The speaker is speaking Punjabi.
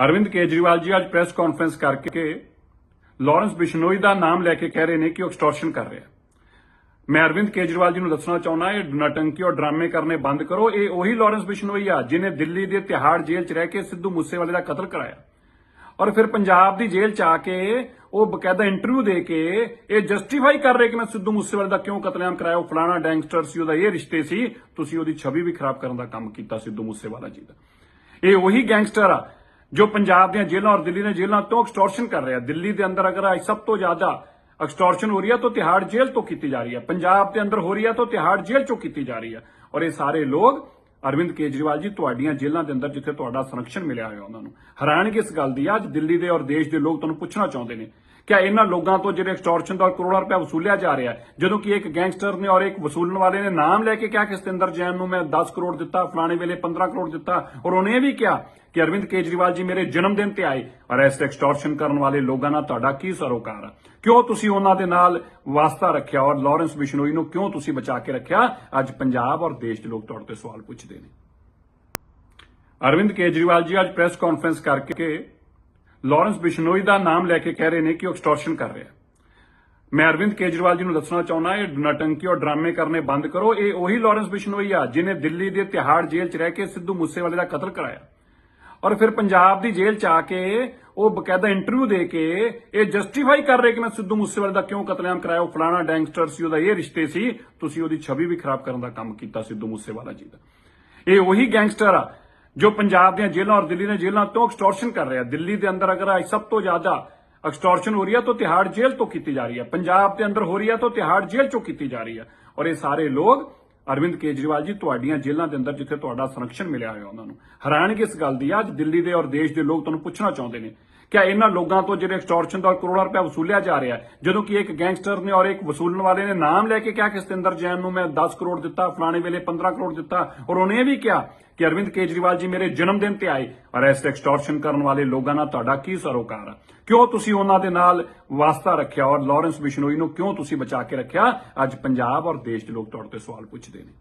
ਅਰਵਿੰਦ ਕੇਜਰੀਵਾਲ ਜੀ ਅੱਜ ਪ੍ਰੈਸ ਕਾਨਫਰੰਸ ਕਰਕੇ ਲਾਰੈਂਸ ਬਿਸ਼ਨੋਈ ਦਾ ਨਾਮ ਲੈ ਕੇ ਕਹਿ ਰਹੇ ਨੇ ਕਿ ਉਹ ਐਕਸਟੋਰਸ਼ਨ ਕਰ ਰਿਹਾ। ਮੈਂ ਅਰਵਿੰਦ ਕੇਜਰੀਵਾਲ ਜੀ ਨੂੰ ਦੱਸਣਾ ਚਾਹੁੰਦਾ, ਇਹ ਨਟੰਕੀ ਔਰ ਡਰਾਮੇ ਕਰਨੇ ਬੰਦ ਕਰੋ, ਇਹ ਉਹੀ ਲਾਰੈਂਸ ਬਿਸ਼ਨੋਈ ਆ ਜਿਨੇ ਦਿੱਲੀ ਦੇ ਤਿਹਾੜ ਜੇਲ੍ਹ 'ਚ ਰਹਿ ਕੇ ਸਿੱਧੂ ਮੂਸੇਵਾਲੇ ਦਾ ਕਤਲ ਕਰਾਇਆ। ਔਰ ਫਿਰ ਪੰਜਾਬ ਦੀ ਜੇਲ੍ਹ 'ਚ ਆ ਕੇ ਉਹ ਬਕਾਇਦਾ ਇੰਟਰਵਿਊ ਦੇ ਕੇ ਇਹ ਜਸਟੀਫਾਈ ਕਰ ਰਹੇ ਕਿ ਮੈਂ ਸਿੱਧੂ ਮੂਸੇਵਾਲੇ ਦਾ ਕਿਉਂ ਕਤਲੇਆਮ ਕਰਾਇਆ? ਉਹ ਫਲਾਣਾ ਗੈਂਗਸਟਰ ਸੀ, ਉਹਦਾ ਇਹ ਰਿਸ਼ਤੇ ਸੀ, ਤੁਸੀਂ ਉਹਦੀ ਛਵੀ ਵੀ ਖਰਾਬ ਕਰਨ ਦਾ ਕੰਮ ਕੀਤਾ ਸਿੱਧੂ ਮੂਸੇਵਾਲਾ ਜੀ ਦਾ। ਇਹ ਉਹੀ ਗੈਂਗਸਟਰ ਆ ਜੋ ਪੰਜਾਬ ਦੀਆਂ ਜੇਲ੍ਹਾਂ ਔਰ ਦਿੱਲੀ ਦੀਆਂ ਜੇਲ੍ਹਾਂ ਤੋਂ ਐਕਸਟੋਰਸ਼ਨ ਕਰ ਰਿਹਾ ਦਿੱਲੀ ਦੇ ਅੰਦਰ ਅਗਰ ਅੱਜ ਸਭ ਤੋਂ ਜ਼ਿਆਦਾ ਐਕਸਟੋਰਸ਼ਨ ਹੋ ਰਹੀ ਹੈ ਤਾਂ ਤਿਹਾੜ ਜੇਲ੍ਹ ਤੋਂ ਕੀਤੀ ਜਾ ਰਹੀ ਹੈ। ਪੰਜਾਬ ਦੇ ਅੰਦਰ ਹੋ ਰਹੀ ਹੈ ਤਾਂ ਤਿਹਾੜ ਜੇਲ੍ਹ ਚੋਂ ਕੀਤੀ ਜਾ ਰਹੀ ਹੈ। ਔਰ ਇਹ ਸਾਰੇ ਲੋਕ, ਅਰਵਿੰਦ ਕੇਜਰੀਵਾਲ ਜੀ, ਤੁਹਾਡੀਆਂ ਜੇਲ੍ਹਾਂ ਦੇ ਅੰਦਰ ਜਿੱਥੇ ਤੁਹਾਡਾ ਸੰਰਕਸ਼ਣ ਮਿਲਿਆ ਹੋਇਆ ਉਹਨਾਂ ਨੂੰ। ਹੈਰਾਨਗੀ ਇਸ ਗੱਲ ਦੀ ਆ, ਅੱਜ ਦਿੱਲੀ ਦੇ ਔਰ ਦੇਸ਼ ਦੇ ਲੋਕ ਤੁਹਾਨੂੰ ਪੁੱਛਣਾ ਚਾਹੁੰਦੇ ਨੇ ਕਿ ਇਹਨਾਂ ਲੋਕਾਂ ਤੋਂ ਜਿਹੜੇ ਐਕਸਟੋਰਸ਼ਨ ਦਾ ਕਰੋੜਾਂ ਰੁਪਏ ਵਸੂਲਿਆ ਜਾ ਰਿਹਾ ਜਦੋਂ ਕਿ ਇੱਕ ਗੈਂਗਸਟਰ ਨੇ ਔਰ ਇੱਕ ਵਸੂਲਣ ਵਾਲੇ ਨੇ ਨਾਮ ਲੈ ਕੇ ਕਿਹਾ ਕਿ ਸਤਿੰਦਰ ਜੈਨ ਨੂੰ ਮੈਂ 10 ਕਰੋੜ ਦਿੱਤਾ, ਫਲਾਣੇ ਵੇਲੇ 15 ਕਰੋੜ ਦਿੱਤਾ, ਔਰ ਉਹਨੇ ਇਹ ਵੀ ਕਿਹਾ ਕਿ ਅਰਵਿੰਦ ਕੇਜਰੀਵਾਲ ਜੀ ਮੇਰੇ ਜਨਮ ਦਿਨ ਤੇ ਆਏ ਔਰ ਇਸ ਐਕਸਟੋਰਸ਼ਨ ਕਰਨ ਵਾਲੇ ਲੋਕਾਂ ਨਾਲ ਤੁਹਾਡਾ ਕੀ ਸਰੋਕਾਰ ਆ? ਕਿਉਂ ਤੁਸੀਂ ਉਹਨਾਂ ਦੇ ਨਾਲ ਵਾਸਤਾ ਰੱਖਿਆ ਔਰ ਲਾਰੈਂਸ ਬਿਸ਼ਨੋਈ ਨੂੰ ਕਿਉਂ ਤੁਸੀਂ ਬਚਾ ਕੇ ਰੱਖਿਆ? ਅੱਜ ਪੰਜਾਬ ਔਰ ਦੇਸ਼ ਦੇ ਲੋਕ ਤੁਹਾਡੇ ਤੋਂ ਸਵਾਲ ਪੁੱਛਦੇ ਨੇ। ਅਰਵਿੰਦ ਕੇਜਰੀਵਾਲ ਜੀ, ਅੱਜ ਪ੍ਰੈਸ ਕਾਨਫਰੰਸ ਕਰਕੇ ਲਾਰੈਂਸ ਬਿਸ਼ਨੋਈ ਦਾ ਨਾਮ ਲੈ ਕੇ ਕਹਿ ਰਹੇ ਨੇ ਕਿ ਉਹ ਐਕਸਟੋਰਸ਼ਨ ਕਰ ਰਿਹਾ। ਮੈਂ ਅਰਵਿੰਦ ਕੇਜਰੀਵਾਲ ਜੀ ਨੂੰ ਦੱਸਣਾ ਚਾਹੁੰਦਾ ਇਹ ਨਟੰਕੀ ਔਰ ਡਰਾਮੇ ਕਰਨੇ ਬੰਦ ਕਰੋ। ਇਹ ਉਹੀ ਲਾਰੈਂਸ ਬਿਸ਼ਨੋਈ ਆ ਜਿਨੇ ਦਿੱਲੀ ਦੇ ਤਿਹਾੜ ਜੇਲ੍ਹ 'ਚ ਰਹਿ ਕੇ ਸਿੱਧੂ ਮੂਸੇਵਾਲੇ ਦਾ ਕਤਲ ਕਰਾਇਆ। ਔਰ ਫਿਰ ਪੰਜਾਬ ਦੀ ਜੇਲ੍ਹ 'ਚ ਆ ਕੇ ਉਹ ਬਕਾਇਦਾ ਇੰਟਰਵਿਊ ਦੇ ਕੇ ਇਹ ਜਸਟੀਫਾਈ ਕਰ ਰਹੇ ਕਿ ਮੈਂ ਸਿੱਧੂ ਮੂਸੇਵਾਲੇ ਦਾ ਕਿਉਂ ਕਤਲੇਆਮ ਕਰਾਇਆ? ਉਹ ਫਲਾਣਾ ਗੈਂਗਸਟਰ ਸੀ, ਉਹਦਾ ਇਹ ਰਿਸ਼ਤੇ ਸੀ। ਤੁਸੀਂ ਉਹਦੀ ਛਵੀ ਵੀ ਖਰਾਬ ਕਰਨ ਦਾ ਕੰਮ ਕੀਤਾ ਸਿੱਧੂ ਮੂਸੇਵਾਲਾ ਜੀ ਦਾ। ਇਹ ਉਹੀ ਗੈਂਗਸਟਰ ਆ ਜੋ ਪੰਜਾਬ ਦੀਆਂ ਜੇਲ੍ਹਾਂ ਔਰ ਦਿੱਲੀ ਦੀਆਂ ਜੇਲ੍ਹਾਂ ਤੋਂ ਐਕਸਟੋਰਸ਼ਨ ਕਰ ਰਿਹਾ। ਦਿੱਲੀ ਦੇ ਅੰਦਰ ਅਗਰ ਅੱਜ ਸਭ ਤੋਂ ਜ਼ਿਆਦਾ ਐਕਸਟੋਰਸ਼ਨ ਹੋ ਰਹੀ ਹੈ ਤਾਂ ਤਿਹਾੜ ਜੇਲ੍ਹ ਤੋਂ ਕੀਤੀ ਜਾ ਰਹੀ ਹੈ ਪੰਜਾਬ ਦੇ ਅੰਦਰ ਹੋ ਰਹੀ ਹੈ ਤਾਂ ਤਿਹਾੜ ਜੇਲ੍ਹ ਚੋਂ ਕੀਤੀ ਜਾ ਰਹੀ ਹੈ ਔਰ ਇਹ ਸਾਰੇ ਲੋਕ ਅਰਵਿੰਦ ਕੇਜਰੀਵਾਲ ਜੀ, ਤੁਹਾਡੀਆਂ ਜੇਲ੍ਹਾਂ ਦੇ ਅੰਦਰ ਜਿੱਥੇ ਤੁਹਾਡਾ ਸੰਰਕਸ਼ਣ ਮਿਲਿਆ ਹੋਇਆ ਉਹਨਾਂ ਨੂੰ। ਹੈਰਾਨਗੀ ਇਸ ਗੱਲ ਦੀ ਆ ਅੱਜ ਦਿੱਲੀ ਦੇ ਔਰ ਦੇਸ਼ ਦੇ ਲੋਕ ਤੁਹਾਨੂੰ ਪੁੱਛਣਾ ਚਾਹੁੰਦੇ ਨੇ ਕਿ ਇਹਨਾਂ ਲੋਕਾਂ ਤੋਂ ਜਿਹੜੇ ਐਕਸਟੋਰਸ਼ਨ ਦਾ ਕਰੋੜਾਂ ਰੁਪਏ ਵਸੂਲਿਆ ਜਾ ਰਿਹਾ ਜਦੋਂ ਕਿ ਇੱਕ ਗੈਂਗਸਟਰ ਨੇ ਔਰ ਇੱਕ ਵਸੂਲਣ ਵਾਲੇ ਨੇ ਨਾਮ ਲੈ ਕੇ ਕਿਹਾ ਕਿ ਸਤਿੰਦਰ ਜੈਨ ਨੂੰ ਮੈਂ 10 ਕਰੋੜ ਦਿੱਤਾ, ਫਲਾਣੇ ਵੇਲੇ 15 ਕਰੋੜ ਦਿੱਤਾ, ਔਰ ਉਹਨੇ ਇਹ ਵੀ ਕਿਹਾ ਕਿ ਅਰਵਿੰਦ ਕੇਜਰੀਵਾਲ ਜੀ ਮੇਰੇ ਜਨਮ ਦਿਨ ਤੇ ਆਏ, ਔਰ ਇਸ ਐਕਸਟੋਰਸ਼ਨ ਕਰਨ ਵਾਲੇ ਲੋਕਾਂ ਨਾਲ ਤੁਹਾਡਾ ਕੀ ਸਰੋਕਾਰ ਆ? ਕਿਉਂ ਤੁਸੀਂ ਉਹਨਾਂ ਦੇ ਨਾਲ ਵਾਸਤਾ ਰੱਖਿਆ ਔਰ ਲਾਰੈਂਸ ਬਿਸ਼ਨੋਈ ਨੂੰ ਕਿਉਂ ਤੁਸੀਂ ਬਚਾ ਕੇ ਰੱਖਿਆ? ਅੱਜ ਪੰਜਾਬ ਔਰ ਦੇਸ਼ ਦੇ ਲੋਕ ਤੁਹਾਡੇ ਤੋਂ ਸਵਾਲ ਪੁੱਛਦੇ ਨੇ